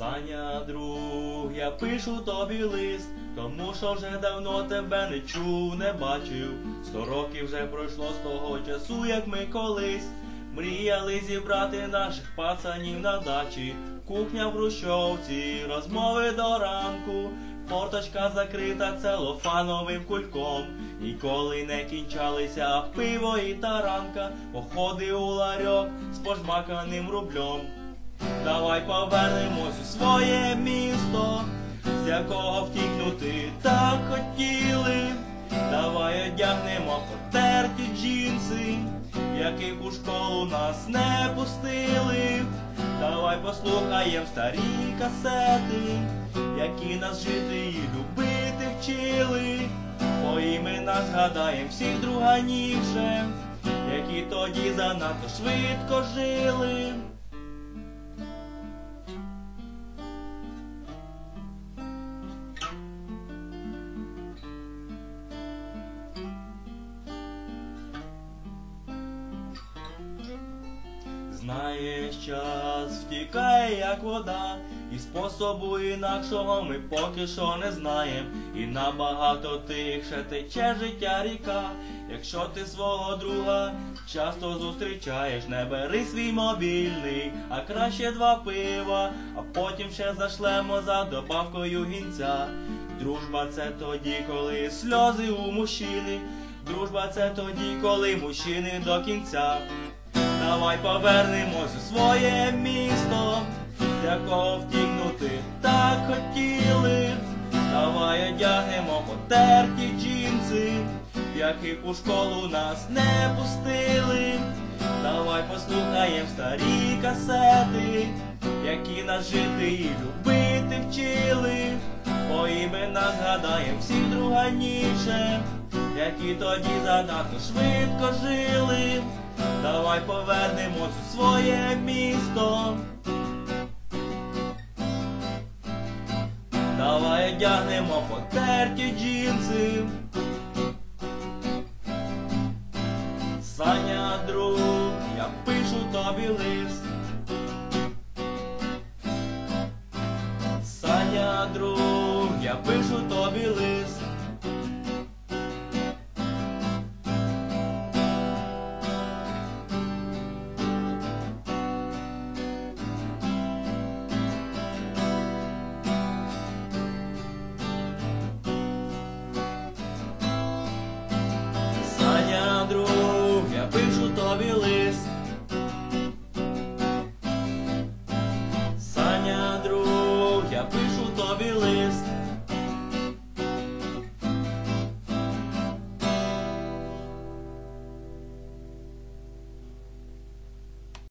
Саня, друг, я пишу тобі лист, тому що вже давно тебе не чув, не бачив. Сто років вже пройшло з того часу, як ми колись мріяли зібрати наших пацанів на дачі. Кухня в Хрущовці, розмови до ранку, форточка закрита целофановим кульком. Ніколи не кінчалися пиво і таранка, походи у ларьок з пожмаканим рублем. Давай повернемось у своє місто, з якого втікнути так хотіли. Давай одягнемо потерті джинси, яких у школу нас не пустили. Давай послухаєм старі касети, які нас жити і любити вчили. По імена згадаєм всіх друганіше, які тоді занадто швидко жили. Знаєш, час втікає, як вода, і способу інакшого ми поки що не знаєм. І набагато тихше тече життя ріка. Якщо ти свого друга часто зустрічаєш, не бери свій мобільний, а краще два пива, а потім ще зашлемо за добавкою гінця. Дружба це тоді, коли сльози у мужчини. Дружба це тоді, коли мужчини до кінця. Давай повернемось у своє місто, якого втікнути так хотіли. Давай одягнемо потерті джинси, яких у школу нас не пустили. Давай послухаєм старі касети, які нас жити і любити вчили. По іменах згадаєм всіх друганіше, які тоді занадто швидко жили. Давай повернемось у своє місто. Давай одягнемо потерті джинси. Саня, друг, я пишу тобі лист. Саня, друг, я пишу тобі лист. Я пишу тобі лист.